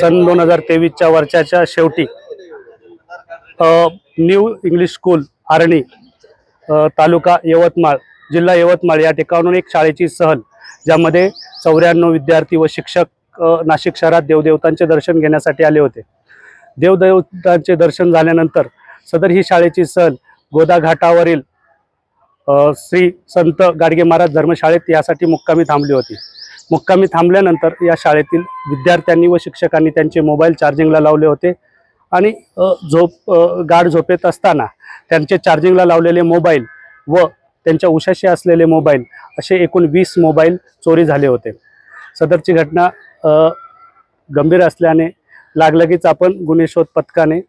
सन दोन हजार तेवीसच्या वर्षाच्या शेवटी new English school Arni taluka Yavatmal जिल्हा यवतमाळ या ठिकाणून एक शाळेची सहल ज्यामध्ये चौऱ्याण्णव विद्यार्थी व शिक्षक नाशिक शहरात देवदेवतांचे दर्शन घेण्यासाठी आले होते. देवदेवतांचे दर्शन झाल्यानंतर सदर ही शाळेची सहल गोदा घाटावरील श्री संत गाडगे महाराज धर्मशाळेत यासाठी मुक्कामी थांबली होती. मुक्कामी थांबल्यानंतर या शाळेतील विद्यार्थ्यांनी व शिक्षकांनी त्यांचे मोबाईल चार्जिंगला लावले होते. आणि झोप गाढ झोपेत असताना त्यांचे चार्जिंगला लावलेले मोबाईल व त्यांच्या उशाशी असलेले मोबाईल असे एकूण वीस मोबाईल चोरी झाले होते. सदरची घटना गंभीर असल्याने लागलगीच आपण गुन्हे शोध पथकाने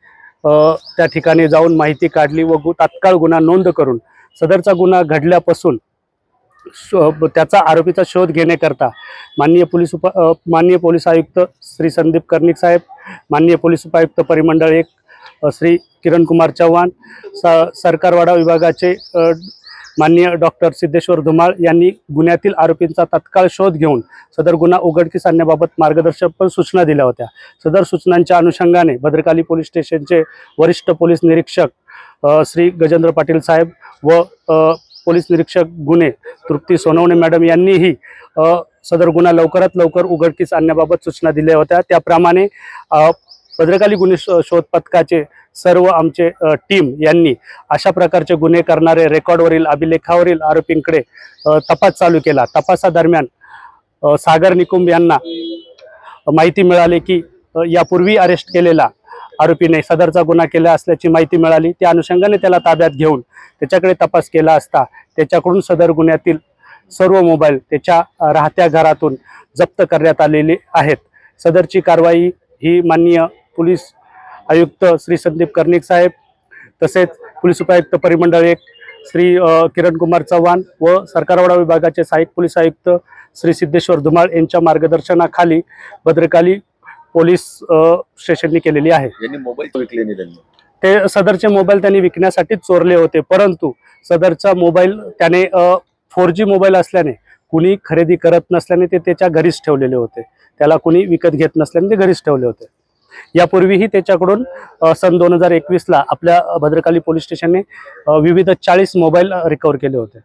त्या ठिकाणी जाऊन माहिती काढली व गु तात्काळ गुन्हा नोंद करून सदरचा गुन्हा घडल्यापासून त्याचा आरोपीचा शोध घेण्याकरता माननीय पोलीस उप माननीय पोलीस आयुक्त श्री संदीप कर्णिक साहेब माननीय पोलीस उपायुक्त परिमंडळ एक श्री किरण कुमार चव्हाण स सरकारवाडा विभागाचे माननीय डॉक्टर सिद्धेश्वर धुमाळ यांनी गुन्ह्यातील आरोपींचा तत्काळ शोध घेऊन सदर गुन्हा उघडकीस आणण्याबाबत मार्गदर्शक पण सूचना दिल्या होत्या. सदर सूचनांच्या अनुषंगाने भद्रकाली पोलीस स्टेशनचे वरिष्ठ पोलीस निरीक्षक श्री गजेंद्र पाटील साहेब व पोलीस निरीक्षक गुन्हे तृप्ती सोनवणे मॅडम यांनीही सदर गुन्हा लवकरात लवकर उघडकीस आणण्याबाबत सूचना दिल्या होत्या. त्याप्रमाणे भद्रकाली गुन्हे शोध पथकाचे सर्व आमचे टीम यांनी अशा प्रकारचे गुन्हे करणारे रेकॉर्डवरील अभिलेखावरील आरोपींकडे तपास चालू केला. तपासादरम्यान सागर निकुंब यांना माहिती मिळाली की यापूर्वी अरेस्ट केलेला आरोपीने सदरचा गुन्हा केला असल्याची माहिती मिळाली. त्या अनुषंगाने त्याला ताब्यात घेऊन त्याच्याकडे तपास केला असता त्याच्याकडून सदर गुन्ह्यातील सर्व मोबाईल त्याच्या राहत्या घरातून जप्त करण्यात आलेले आहेत. सदरची कारवाई ही माननीय पोलीस आयुक्त श्री संदीप कर्णिक साहेब तसेच पोलीस उपायुक्त परिमंडळ एक श्री किरण कुमार चव्हाण व सरकारवाडा विभागाचे सहाय्यक पोलीस आयुक्त श्री सिद्धेश्वर धुमाळ यांच्या मार्गदर्शनाखाली भद्रकाली पोलीस स्टेशननी केलेली आहे. यांनी मोबाईल विकले नाही त्यांनी. ते सदरचे मोबाईल त्यांनी विकण्यासाठी चोरले होते. परंतु सदरचा मोबाईल त्याने फोर जी मोबाईल असल्याने कुणी खरेदी करत नसल्याने ते त्याच्या घरीच ठेवलेले होते. त्याला कुणी विकत घेत नसल्याने ते घरीच ठेवले होते. यापूर्वीही त्याच्याकडून सन दोन हजार एकवीसला आपल्या भद्रकाली पोलीस स्टेशनने विविध चाळीस मोबाईल रिकवर केले होते.